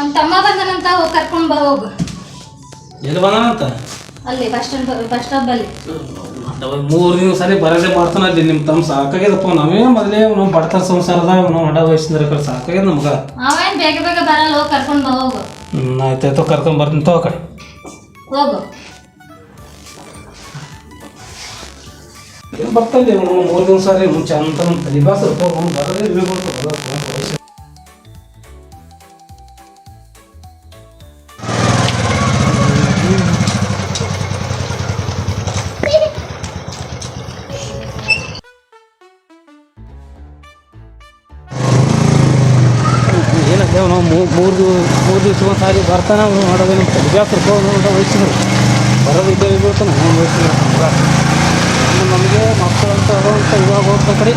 ನಮ್ಮ ತಮ್ಮ ಬಂದನಂತ ಹೋಗಿ ಕರ್ಕೊಂಡ್ ಬಾ ಹೋಗು. ಎಲ್ಲಿ ಬಂದಾನಂತ? ಅಲ್ಲಿ ಬಸ್ ಸ್ಟ್ಯಾಂಡ್ ಬಸ್ ಸ್ಟಾಪ್ ಅಲ್ಲಿ. ಮೂರು ದಿನ ಸರಿ ಬರದೆ ಮಾಡ್ತಾನ ಅಲ್ಲಿ ನಿಮ್ಮ ತಮ್ಮ ಸಾಕಾಗ್ಯದಪ್ಪ. ನಾವೇ ಮೊದಲೇ ನಮ್ಮ ಬಡತನ ಸಂಸಾರದಾಗ ನಾವು ಹಡ ವಹಿಸಿದ್ರೆ ಕಡೆ ಸಾಕಾಗ್ಯದ ನಮ್ಗೆ? ಅವೇನು ಬೇಗ ಬೇಗ ಬರಲ್ಲ ಹೋಗಿ ಕರ್ಕೊಂಡ್ ಬಾ ಹೋಗು. ಹ್ಞೂ ಆಯ್ತಾಯ್ತು ಕರ್ಕೊಂಡ್ ಬರ್ತೀನಿ ತಗೋ ಕಡೆ. ಹೋಗು. ಬರ್ತಲ್ಲಿ ಮೂರು ದಿನ ಸರಿ ಮುಂಚೆ ಅಂತ ತಲಿಬಾಸ ಬರದೇ ಇರಬೇಕು. ಏನಂದ್ರೆ ನಾವು ಮೂರು ಮೂರು ದಿವಸ ಒಂದು ಸಾರಿ ಬರ್ತಾನೆ ಅವನು ಮಾಡೋದು ನಮ್ಮ ಬಿಜಾಪುರ ವಹಿಸಿದ್ರು ವಯಸ್ಸಿದ್ರು ಬರೋದಿದ್ದೇ ಬೀಳ್ತಾನೆ ವಯಸ್ಸಿದ್ರು ಇನ್ನು ನಮಗೆ ಮಕ್ಕಳಂತ ಇವಾಗ ಹೋಗ್ತಾ ಕಡೆ.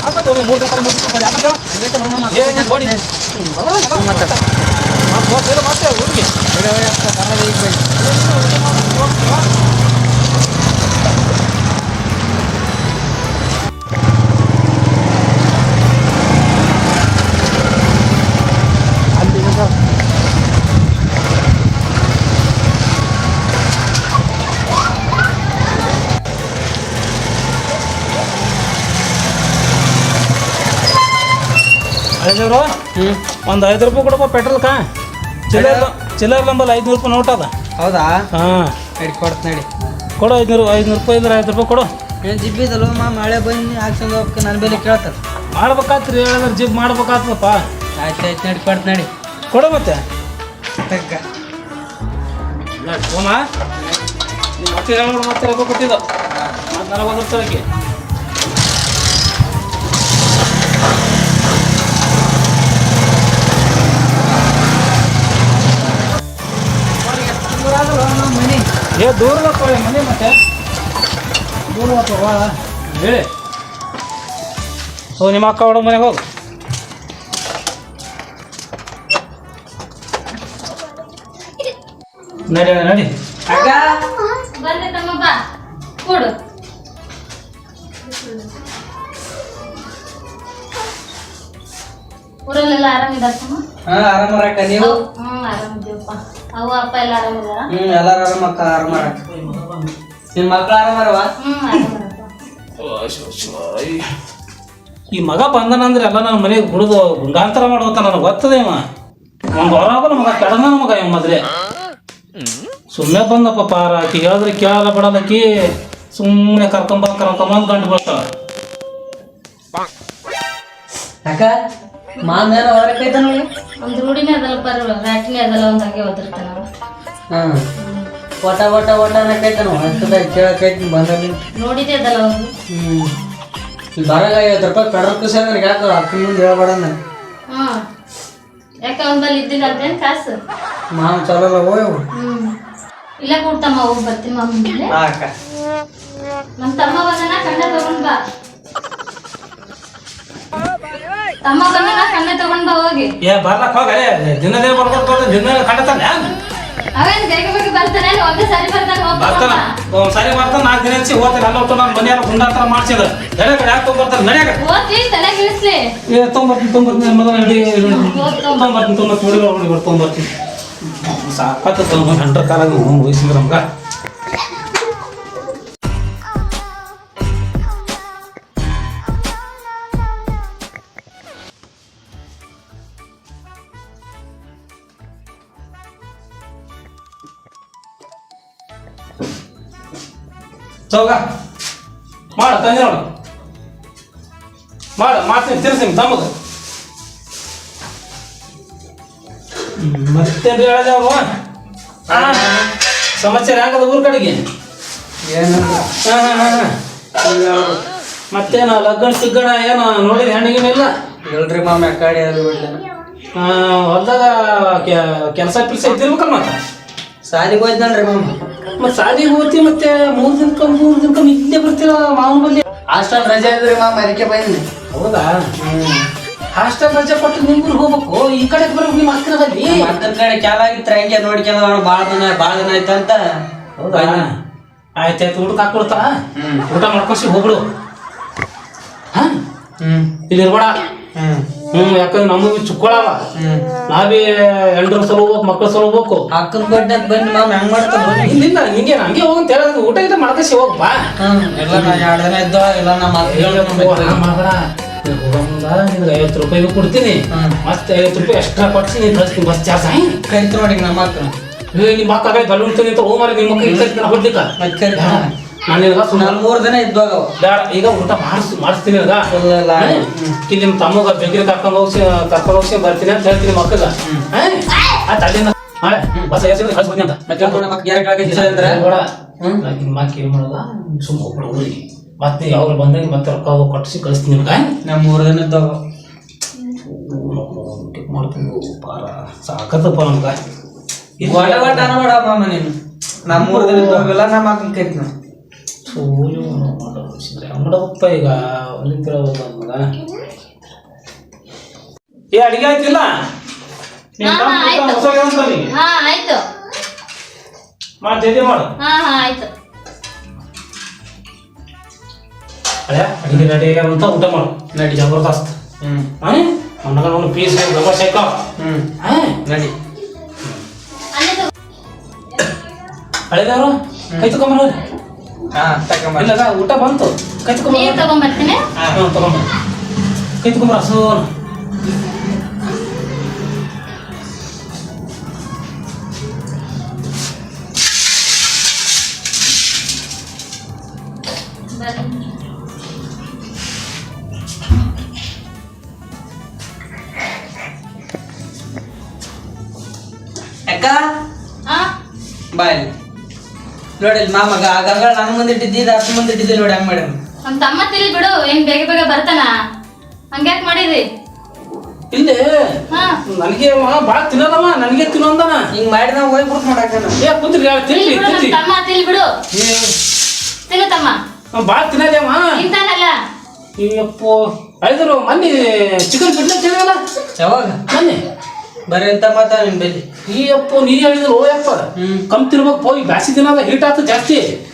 apa tuh mau dapat mau dapat apa ya? Ya ini body. Mata. Mas, bos, itu mati ya, udah. Udah, udah, karena ini. ಐನೂರು ಒಂದು ಐದು ರೂಪಾಯಿ ಕೊಡಪ್ಪ ಕಾ. ಚಿಲ್ಲರ್ ಚಿಲ್ಲರ್ ನಂಬಲ್ಲಿ ಐದ್ನೂರು ರೂಪಾಯಿ ನೋಟ್ ಅದ. ಹೌದಾ? ಹಾಂ. ನಡಿ ಕೊಡ್ತ ನಡಿ. ಕೊಡು ಐದುನೂರು ಐದುನೂರು ರೂಪಾಯಿ ಇದ್ರೆ ಐದು ರೂಪಾಯಿ ಕೊಡು. ಏನು ಜಿಬ್ ಮಾ ಮಳೆ ಬಂದು ಹಾಕ್ಸಂದು ಹೋಗ್ಕ ನನ್ನ ಬೆಲೆ ಕೇಳ್ತಾರೆ. ಮಾಡ್ಬೇಕಾತ್ರಿ ಹೇಳಿದ್ರೆ ಜಿಬ್ ಮಾಡ್ಬೇಕಾಗ್ತದಪ್ಪ ಆಯ್ತು ಆಯ್ತು ನಡಿ ಕೊಡ್ತ ನಡಿ. ಕೊಡು ಮತ್ತೆ. ತಗ್ಗ ನಿಮ್ಮ ಮತ್ತೆ ಹೇಳ್ಬಿಡು ಮತ್ತೆ ರೊಕ್ಕ ಕೊಟ್ಟಿದ್ದು. ಮತ್ತೆ ನನಗೆ ಒಂದು ರೂಪಾಯಿ ಏ ಈ ಮನೆ ಮತ್ತೆ. ಭಾಳ ಹೇಳಿ ಹೋಗಿ ನಿಮ್ಮ ಅಕ್ಕ ಹೊಡ ಮನೆಗೆ ಹೋಗು. ನಡಿ ನಡಿ. ಅಕ್ಕ? ಬಂದೆ ತಮ್ಮ ಬಾ. ಕೊಡು. ಊರಲ್ಲೆಲ್ಲ ಆರಾಮಿದ್ದಾರೆ ತಮ್ಮ? ಹಾ ಆರಾಮರಕ್ಕ ನೀವು? ಹ್ಮ್ ಆರಾಮಿದ್ದೀವಪ್ಪ. ಅವ್ವ ಅಪ್ಪ ಎಲ್ಲ ಆರಾಮಿದಾರ ಹ್ಮ್ ಎಲ್ಲಾರು ಆರಾಮಕ್ಕ ಆರಾಮ ನಿಮ್ಮ ಮಕ್ಳು ಆರಾಮರವ ಹ್ಮ್ ಆರಾಮಿದಾರಪ್ಪ ಈ ಮಗ ಬಂದನಂದ್ರೆ ಎಲ್ಲ ನನ್ನ ಮನೆಗೆ ಗುಡುದು ಗುಂಡಾಂತರ ಮಾಡುವಂತ ನನಗೆ ಗೊತ್ತದೆ ಇವ. ಒಂದು ಹೊರ ಮಗ ಕೆಡದ ಮಗ ಇವ ಮದ್ರೆ ಸುಮ್ಮನೆ ಬಂದಪ್ಪ ಪಾರ ಆಕಿ ಹೇಳಿದ್ರೆ ಕೇಳಲ್ಲ ಬಿಡದಕ್ಕಿ ಸುಮ್ಮನೆ ಕರ್ಕೊಂಬ ಕರ್ಕೊಂಬಂದು ಗಂಟು ಬರ್ತಾಳ ಅಕ್ಕ ಮಾಮ ಏನೋ ಹೊರಕೈತ ಒಂದು ರೂಢಿನೇ ಅದಲ್ಲ ಪರ್ ರಾಟಿನೇ ಅದಲ್ಲ ಒಂದು ಹಂಗೆ ಓದಿರ್ತಾನ. ಹಾಂ. ಒಟ ಒಟ ಒಟ ಅನ್ನಕೈತ ನಾವು ಅಷ್ಟದಾಗ ಕೇಳಕೈತಿ ಬಂದಲ್ಲಿ ನೋಡಿದೆ ಅದಲ್ಲ ಒಂದು ಹ್ಞೂ ಇಲ್ಲಿ ಐವತ್ತು ರೂಪಾಯಿ ಪೆಟ್ರೋಲ್ ಖುಷಿ ನನಗೆ ಯಾಕೆ ಅಕ್ಕನ ಮುಂದೆ ಹೇಳ್ಬೇಡ ನಾನು ಯಾಕೆ ಅವನ್ ಬಲ್ಲಿ ಇದ್ದಿಲ್ಲ ಅಂತೇನು ಕಾಸು? ಮಾವ ಚಲೋ ಅಲ್ಲ ಹೋಯ್ ಹ್ಞೂ ಇಲ್ಲೇ ಕೊಡ್ತಮ್ಮ ಹೋಗಿ ಬರ್ತೀನಿ ನಮ್ಮ ತಮ್ಮ ಬಂದನ ಕಣ್ಣ ತಗೊಂಡ್ ಬಾ. ತಮ್ಮ ಬಂದನ ಕಣ್ಣೆ ತಗೊಂಡ್ ಬಾ ಹೋಗಿ. ಏ ಬರ್ಲಕ್ ಹೋಗ ದಿನ ದಿನ ಬರ್ಕೊಡ್ತಾರೆ ದಿನ ಕಂಡತಾನೆ ಅವೇನ್ ಬೇಗ ಬೇಗ ಬರ್ತಾನೆ ಒಂದೇ ಸಾರಿ ಬರ್ತಾನೆ ಬರ್ತಾನ. ಹೋಗ್ತಾನ ಒಂದ್ ಸರಿ ಬರ್ತಾನ ನಾಲ್ಕು ದಿನ ಹಚ್ಚಿ ಹೋಗ್ತಾನೆ ನನ್ನ ಮಾಡ್ಸಿದ. ನಡೆ ಕಡೆ ಯಾಕೆ ತೊಗೊಂಬರ್ತಾರೆ ನಡೆಯಾಗ ಓದ್ಲಿ ತಲೆ ಇಳಿಸ್ಲಿ ಏ ತೊಗೊಂಬರ್ತೀನಿ ತೊಗೊಂಬರ್ತೀನಿ ಮೊದಲ ನಡಿ ತೊಗೊಂಬರ್ತೀನಿ ತೊಗೊಂಬರ್ತೀನಿ ಹುಡುಗ ಹುಡುಗ ತೊಗೊಂಬರ್ತೀನಿ. ಸಾಕತ್ತ ಹಂಡ್ರ ಕಾಲಾಗ ವಯಸ್ಸಿದ್ರೆ ನಮ್ಗೆ. ಚೌಗ ಮಾಡ ತಂದೆ ನೋಡು. ಮಾಡ ಮಾಡ್ತೀನಿ ತಿರ್ಸಿ ತಮ್ಮದು. ಮತ್ತೇನ್ರಿ ಹೇಳಿದೆ ಅವರು? ಸಮಸ್ಯೆ ಹೆಂಗದ ಊರ್ ಕಡೆಗೆ? ಏನಂದ್ರೆ ಹಾಂ ಹಾಂ ಹಾಂ ಹಾ. ಮತ್ತೇನ ಲಗ್ನ ಸಿಗ್ಗಣ ಏನ ನೋಡಿರಿ ಹೆಣ್ಣಿಗಿನಿಲ್ಲ ಹೇಳ್ರಿ ಮಾಮ ಯಾಕಡೆ ಅದು ಬಿಡ್ಲೇನ ಹೊಲ್ದಾಗ ಕೆಲಸ ಪಿಲ್ಸ ಇದ್ದಿರ್ಬೇಕಲ್ಲ ಮತ್ತೆ? ಸಾಲಿಗೆ ಹೋಯ್ತಲ್ರಿ ಮಾಮ. ಮತ್ತೆ ಸಾಲಿಗೆ ಹೋಗ್ತಿ ಮತ್ತೆ ಮೂರ್ ದಿನಕ್ಕ ಮೂರ್ ದಿನಕ್ಕ ಇಲ್ಲೇ ಬರ್ತೀರ ಮಾವನ ಬಲ್ಲಿ ಹಾಸ್ಟೆಲ್ ರಜೆ ಇದ್ರಿ ಮಾಮ ಅದಕ್ಕೆ ಬಂದ್ನಿ. ಹೌದಾ? ಹಾಸ್ಟೆಲ್ ರಜೆ ಕೊಟ್ಟು ನಿಮ್ಗೂ ಹೋಗ್ಬೇಕು? ಈ ಕಡೆ ಬರ್ಬೇಕು ನಿಮ್ಮ ಬಲ್ಲಿ ಮತ್ತೊಂದ್ ಕಡೆ ಕ್ಯಾಲ ಆಗಿತ್ತು ಹಂಗೆ ನೋಡ್ಕೊಂಡ ಭಾಳ ದಿನ ಭಾಳ ದಿನ ಆಯ್ತು ಅಂತ. ಹೌದಾ? ಆಯ್ತಾಯ್ತು ಊಟಕ್ಕೆ ಹಾಕೊಡ್ತಾರ ಹ್ಮ್. ಊಟ ಮಾಡ್ಕೊಸಿ ಹೋಗ್ಬಿಡು. ಹಾ? ಹ್ಮ್. ಇಲ್ಲಿ ಇರ್ಬೇಡ. ಹ್ಮ್. ಹ್ಮ್ ಯಾಕಂದ್ರೆ ನಮಗೂ ಚುಕ್ಕೊಳವ. ನಾವೇ ಎಂಡ್ರ ಸಲ ಹೋಗ್ಬೇಕು ಮಕ್ಕಳ ಸಲ ಹೋಗ್ಬೇಕು. ಅಕ್ಕನ ಕೊಟ್ಟ ಬಂದು ನಾವು ಹೆಂಗ್ ಮಾಡ್ತಾರ ಇಲ್ಲಿಂದ ನಿಂಗೆ ಹಂಗೆ ಹೋಗಿ ಹೇಳಿದ್ರೆ ಊಟ ಗಿಟ ಮಾಡ್ಕೊಸಿ ಹೋಗ್ಬಾ ಬಾ. ಎಲ್ಲ ನಾ ಎರಡು ದಿನ ಇದ್ದೋ ಇಲ್ಲ ನಮ್ಮ ನಿಮ್ಗೆ ಐವತ್ತು ರೂಪಾಯಿ ಕೊಡ್ತೀನಿ. ಮತ್ತ ಐವತ್ತು ರೂಪಾಯಿ ಎಕ್ಸ್ಟ್ರಾ ಕೊಡ್ಸಿ ನೀನು ಕಳಿಸ್ತೀನಿ ಬಸ್ ಚಾರ್ಜ್ ಆಯ್ ಕರಿತು ನೋಡಿ ನಮ್ಮ ಅಕ್ಕ ನಿಮ್ಮ ಅಕ್ಕ ಬಲ್ ಉಣ್ತೀನಿ ಅಂತ ಹೋಗ್ಮಾರಿ ನಿಮ್ಮ ಕೈ ಇರ್ತೀನಿ ಹೊಡ್ಲಿಕ್ಕ ನಾನು ನಿನಗ ಸುಮ್ಮನೆ ನಾನು ದಿನ ಇದ್ದಾಗ ಬೇಡ ಈಗ ಊಟ ಮಾಡಿಸ್ ಮಾಡಿಸ್ತೀನಿ ಇಲ್ಲಿ ನಿಮ್ಮ ತಮ್ಮಗ ಬೆಂಕಿನ ಕರ್ಕೊಂಡು ಹೋಗ್ಸಿ ಕರ್ಕೊಂಡು ಹೋಗ್ಸಿ ಬರ್ತೀನಿ ಅಂತ ಹೇಳ್ತೀನಿ ಮಕ್ಕಗ ಬಸ್ ಕಳ್ಸ್ಬಿಡ್ತೀನಿ ಅಂತ. ಮತ್ತೆ ನಮ್ಮ ನಿಮ್ಮ ಸುಮ್ಮನೆ ಹೋಗ್ಬಿಡು ಊರಿಗೆ. ಅವ್ರು ಬಂದಾಗ ಮತ್ತೆ ರೊಕ್ಕ ಕೊಟ್ಟಿಸಿ ಕಳಿಸ್ತೀನಿ ನಿಮ್ಗೆ ನಾ ಮೂರು ದಿನ ಇದ್ದೋಗ ಮಾಡ್ತೀನಿ ಪಾರ ಸಾಕತ್ತಪ್ಪ ನಮ್ಗೆ. ವಾಟ ವಾಟ ಅನ್ಬೇಡ ಮಾಮ ನೀನು. ನಾ ಮೂರು ದಿನ ಇದ್ದೋಗಲ್ಲ ನಮ್ಮ ಕರಿತೀನಿ ಸೂರ್ಯ ಮಾಡಪ್ಪ ಈಗ ಒಂದು ಮಗ ಏ ಅಡಿಗೆ ಆಯ್ತಿಲ್ಲ ಆಯ್ತು. ಮಾಡ್ ಜಲ್ದಿ ಮಾಡು. ಹಾ ಹಾ ಆಯ್ತು. ಅದೇ ಅಡಿಗೆ ರೆಡಿ ಆಗ್ಯಾವಂತ ಊಟ ಮಾಡು. ನಡಿ. ಜಬರ್ದಸ್ತ್ ಹ್ಮ್. ಹಾಂ ನನಗ ಒಂದು ಪೀಸ್ ಗಮ ಶೇಕ ಹ್ಮ್. ಹಾಂ? ನಡಿ. ಅಲ್ಲೇ. ಹಳೆದವರು ಕೈ ತಗೊಂಬರ ಹಾ ತಗೊಂಬ ಇಲ್ಲ ಊಟ ಬಂತು. ಕೈ ನೀರ್ ತಗೊಂಬರ್ತೀನಿ. ಹಾಂ ತಗೊಂಬರ ಕೈ ತಗೊಂಬರ ಬರ್ರಿ. ಅಕ್ಕ? ಹಾ? ಬಾಯ್. ನೋಡಿ ಮಾಮಗ ಆ ಗಂಗಳ ನನ್ನ ಮುಂದೆ ಇಟ್ಟಿದ್ದಿದ್ದು ಅಷ್ಟು ಮುಂದೆ ಇಟ್ಟಿದ್ದೆ ನೋಡಿ ಹಂಗೆ ಮೇಡಮ್ ನಮ್ ತಮ್ಮ ತಿಳಿ ಬಿಡು ಏನ್ ಬೇಗ ಬೇಗ ಬರ್ತಾನ? ಹಂಗ್ಯಾಕ್ ಮಾಡಿದ್ರಿ ಇಲ್ಲಿ ಹಾ. ನನಗೆ ಭಾಳ ತಿನ್ನಲ್ಲಮ್ಮ ನನಗೆ ತಿನ್ನೋಂದನ ಹಿಂಗ್ ಮಾಡಿ ನಾವು ನೋಡಕ್ಕ ಏ ಕುಂತ್ರಿ ಹೇಳಿ ತಿಳಿ ತಿನ್ಲಿ ಬಿಡು ನಮ್ ತಮ್ಮ ತಿಳಿ ಬಿಡು. ತಿನ್ನು ತಮ್ಮ. ಭಾಳ ತಿನ್ನಲ್ಲಮ್ಮ ತಿಂತಾನಲ್ಲ. ಅಯ್ಯಪ್ಪ. ಐದರು ಮನ್ನಿ ಚಿಕನ್ ಬಿಡ್ಲ ತಿನ್ನಲ್ಲ ಯಾವಾಗ? ಮೊನ್ನೆ. ಬರೀ ಅಂತ ಮಾತ ನಿನ್ ಬೆಲ್ಲಿ. ಈ ಅಪ್ಪ ನೀ ಹೇಳಿದ್ರು ಓ ಯಪ್ಪ. ಹ್ಮ್. ಕಮ್ ತಿನ್ಬೇಕು ಹೋಗಿ ಬ್ಯಾಸಿ ದಿನ ಹೀಟ್ ಆತು ಜಾಸ್ತಿ.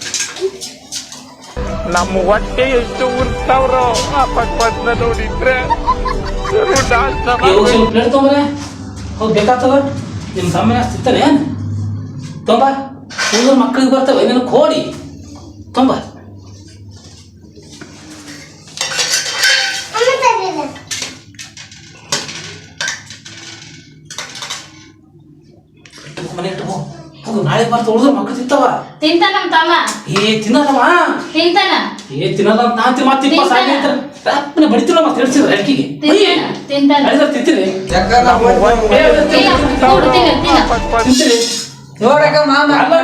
ನಮ್ಮ ಹೊಟ್ಟೆ ಎಷ್ಟು ಉರ್ತಾವ್ರೋ ಆ ಪಕ್ಕ ನೋಡಿದ್ರೆ ಪ್ಲೇಟ್ ತೊಂಬರೆ ಬೇಕಾಗ್ತದ? ನಿಮ್ಮ ಸಮಯ ಏನು ತೊಂಬ ಮಕ್ಕಳಿಗೆ ಬರ್ತವೆ ನಿನ್ನ ಕೋಡಿ. ತೊಂಬ ಮನೆ ಇಟ್ಟು ಹೋಗು. ನಾಳೆ ಬರ್ತಾ ಹುಡುಗರು ಮಕ್ಕಳು ತಿಂತಾವ? ತಿಂತಾನ ನಮ್ ತಮ್ಮ ಏ ತಿನ್ನಲ್ಲವ ತಿಂತಾನ? ಏ ತಿನ್ನಲ್ಲ ನಾ ಮತ್ತೆ ಇಪ್ಪ ಸಾಗಿ ಅಂತ. ರಾತ್ರಿ ಬಡಿತಿಲ್ಲ ಮತ್ತೆ ಹೇಳ್ಸಿದ್ರೆ ಅಡ್ಕಿಗೆ. ತಿಂತಾನ ತಿಂತಾನ. ಅಡಿದ್ರೆ ತಿಂತೀರಿ. ತಿಂತೀರಿ ನೋಡಕ್ಕ ಮಾಮ. ಅಲ್ಲ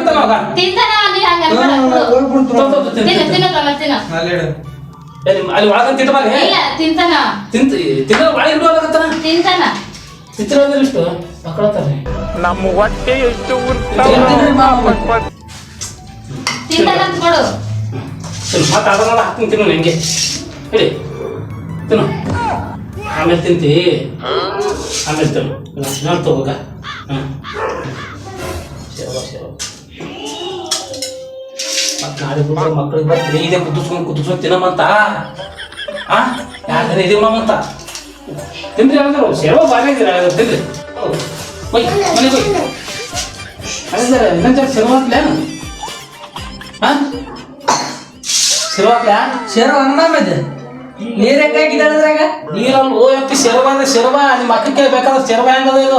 ತಿಂತಾನ ಹಂಗ. ತಿನ್ನು ತಿನ್ನು ತಿನ್ನು. ಅಲ್ಲಿ ಒಳಗ ತಿಂತ ಇಲ್ಲ ತಿಂತಾನ. ತಿಂತ ತಿನ್ನ ಒಳಗೆ ಇಡುವಾಗತ್ತಾನ ತಿಂತಾನ. ಇಷ್ಟು ಮಕ್ಕಳತ್ತಾರೆ ನಮ್ಮ ಹೊಟ್ಟೆ ಎಷ್ಟು ಕೊಡು. ಮತ್ತೆ ಅದನ್ನೆಲ್ಲ ಹಾಕ್ತೀನಿ ತಿನ್ನು ನಿಂಗೆ. ಹೇಳಿ ತಿನ್ನು. ಆಮೇಲೆ ತಿಂತಿ. ಆಮೇಲೆ ತಿನ್ನು. ನಾನು ತಗೋಗ ಹಾಂ ಮತ್ತೆ ನಾಳೆ ಬಿಟ್ಟು ಮಕ್ಕಳಿಗೆ ಬರ್ತೀನಿ. ಇದೇ ಕುದಿಸ್ಕೊಂಡು ಕುದಿಸ್ಕೊಂಡು ತಿನ್ನಮಂತ? ಆ? ಯಾಕಂದ್ರೆ ಇದೀವಿ ನಮ್ಮಂತ ತಿನ್ರಿ ಯಾವ್ದಾರು ಸೇವ ಬಾಗಿದ್ದೀರ ತಿನ್ರಿ ಹೌದು. ಹೋಯ್ ಮನೆಗೆ ಹೋಯ್ ಅದೇ ಇನ್ನೊಂದು ಜಾಗ ಸೇವ ಹಾಕ್ಲೇನು ಹಾಂ ಸೇವ ಹಾಕ್ಲ್ಯಾ ಶೇರು ಅನ್ನ ಮಾಮ ಇದು ನೀರ್ ಹೆಂಗ್ ಹಾಕಿದಾಳ ಅದ್ರಾಗ ನೀರಲ್ಲಿ ಓ ಎಪ್ಪಿ ಶೆರವ ಅಂದ್ರೆ ಶೆರವ ನಿಮ್ಮ ಅಕ್ಕಕ್ಕೆ ಬೇಕಾದ್ರೆ ಶೆರವ ಹೆಂಗದ ಇದು.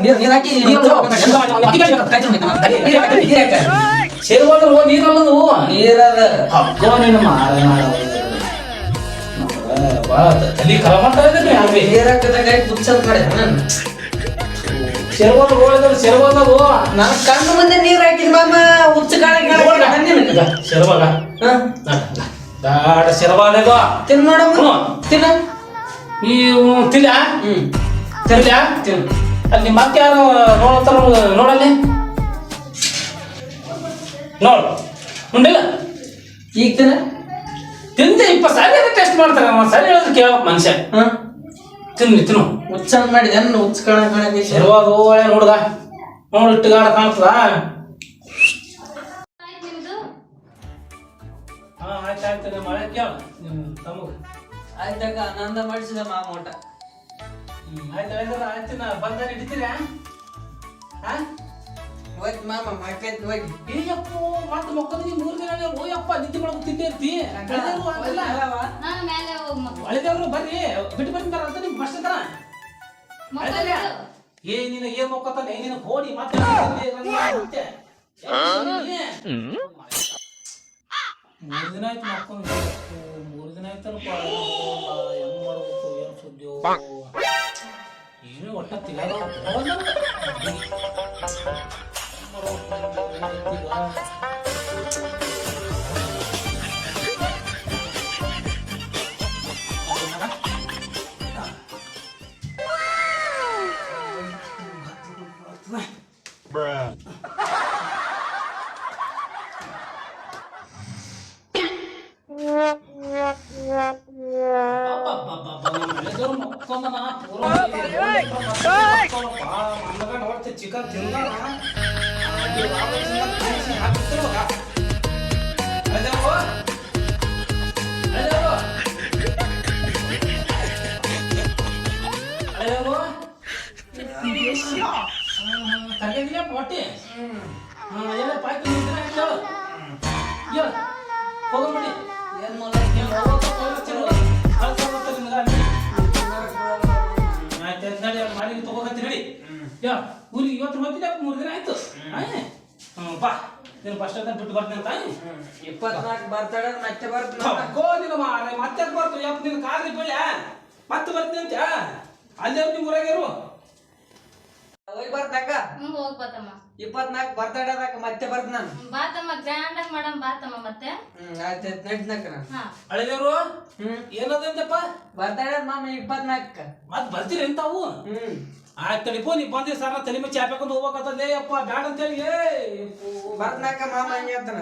ನೀರ್ ನೀರ್ ಹಾಕಿ ನೀರ್ ಹಾಕ. ಓ ನೀರಲ್ಲದು ನೀರದ ಹಕ್ಕೋ ನಿನ್ನ ಮಾರ ತಲೆ ಖರಾಬ್ ಮಾಡ್ತಾ ಇದ್ದೀನಿ. ಹಂಗೆ ನೀರ್ ಹಾಕದಾಗ ಉಚ್ಚ ಅಂದ್ ಮಾಡಿ ನಾನು ಶೆರವದ ಓಳಿದ್ರೆ ನನ್ನ ಕಣ್ಣು ಮುಂದೆ ನೀರು ಹಾಕಿದ್ ಮಾಮ ಉಚ್ಚ ಕಾಳ ಸೇರ್ವಾಗ ದಾಡ ಅದು ತಿನ್ ನೋಡಮ್ಮ ತಿನ್ನ ನೀವು ತಿನ್ನ ಹ್ಮ್. ತಿನ್ನ. ತಿನ್ ಅಲ್ಲಿ ಮತ್ತೆ ಯಾರು ನೋಡತ್ತಾರ ನೋಡಲ್ಲಿ ನೋಡು. ಉಂಡಿಲ್ಲ? ಈಗ ತಿನ್ನ. ತಿಂದೆ ಇಪ್ಪತ್ತು ಸಾವಿರ ಟೆಸ್ಟ್ ಮಾಡ್ತಾರೆ. ಒಂದು ಸಾರಿ ಹೇಳೋದು ಕೇಳಕ್ ಮನುಷ್ಯ. ಹಾಂ? ತಿನ್ನಿ ತಿನ್ನು. ಮಾಡಿ ಮಾಡಿದೆ. ಏನು ಉಚ್ಚ ಕಾಣ ಕಣಕ್ಕೆ ಶರ್ವಾದ ಒಳ್ಳೆ ನೋಡ್ದ. ನೋಡಿ ಇಟ್ಟುಗಾಡ ಕಾಣ್ತದ? ಹಾಂ ಆಯ್ತು ಆಯ್ತು. ಮಳೆ ಕೇಳ ನಿಮ್ಮ ತಮ್ಮಗ. ಆಯ್ತಾಗ ಆನಂದ ಮಾಡಿಸಿದ ಮಾಮೋಟ ಆಯ್ತು ಆಯ್ತು ಆಯ್ತು ನಾ ಬಂದ ಹಿಡಿತೀರಾ? ಹೋಗಿ ಮಾಮ ಮಕ್ಕೈತ್ ಹೋಗಿ. ಏಯಪ್ಪ ಮತ್ತೆ ಮಕ್ಕಳು ನೀವು ಮೂರು ದಿನ ಓಯಪ್ಪ ನಿದ್ದೆ ಮಾಡಕ್ ತಿಂದೇ ಇರ್ತಿ ನಾನು ಮೇಲೆ ಹೋಗಿ ಮಕ್ಕಳು ಬರ್ರಿ. ಬಿಟ್ಟು ಬರ್ತಾರ ಅಂತ ನಿಮ್ಗೆ ಫಸ್ಟ್ ತರ ಮಕ್ಕಳು ಏ ನೀನು ಏನ್ ಮಕ್ಕತ್ತಾನೆ ನಿನ್ನ ಕೋಡಿ ಮತ್ತೆ ಮೂರು ದಿನ ಆಯ್ತು ಮಕ್ಕೊಂಡು ಮೂರು ದಿನ ಆಯ್ತಲ್ಲಪ್ಪ ಹೆಂಗ್ ಮಾಡ್ಬೇಕು ಏನ್ ಸುದ್ದಿಯೋ ಏನು ಒಟ್ಟ ತಿಗಾಗ ಚಿಕನ್ ತಿಂದ ಹೋಗ್ಬಿಡಿ ಊರಿಗೆ ಇವತ್ತು ಹೋಗ್ತಿದ್ದೆ ಮೂರು ದಿನ ಆಯ್ತು. ಹ್ಞೂ ಬಾ. ನೀನು ಫಸ್ಟ್ ಅಂತ ಬಿಟ್ಟು ಬರ್ತೀನಿ ಅಂತ ಇಪ್ಪತ್ನಾಲ್ಕು ಬರ್ತಾಡ ಮತ್ತೆ ಬರ್ತೀನಿ ತಗೋ ನಿನ್ನ ಮಾರೆ ಮತ್ತೆ ಬರ್ತು ಯಪ್ಪ ನಿನ್ನ ಕಾರ್ ಬೀಳ ಮತ್ತೆ ಬರ್ತೀನಿ ಅಂತ ಅಲ್ಲೇ ನಿಮ್ಮ ಊರಾಗಿರು ಹೋಗಿ ಬರ್ತಾಕ ಹ್ಞೂ ಹೋಗಿ ಬಾತಮ್ಮ ಇಪ್ಪತ್ನಾಲ್ಕು ಮತ್ತೆ ಬರ್ತ ನಾನು. ಬಾತಮ್ಮ ಗ್ರ್ಯಾಂಡ್ ಆಗಿ ಮಾಡಮ್ ಬಾತಮ್ಮ ಮತ್ತೆ? ಹ್ಮ್ ಆಯ್ತು ನಡ್ನಕ್ಕ ನಾನು. ಹಾ. ಅಳಿದೇವ್ರು ಹ್ಮ್. ಏನದಂತಪ್ಪ ಬರ್ತಾಡ ಮಾಮ ಇಪ್ಪತ್ನಾಲ್ಕ ಮತ್ತೆ ಬರ್ತೀರಿ ಎಂತಾವು ಹ್ಮ್. ಆಯ್ತು ತಡಿಪೋ ನೀ ಬಂದಿ ಸರ್ ತಲೆ ಮೇಲೆ ಚಾಪ್ಯಾಕೊಂಡು ಹೋಗ್ಬೇಕಂತಂದೆ ಅಪ್ಪ ಬ್ಯಾಡ ಅಂತೇಳಿ. ಏ ಬರ್ತ್ನಾಕ ಮಾಮ ಹಂಗೆ ಅಂತಾನ.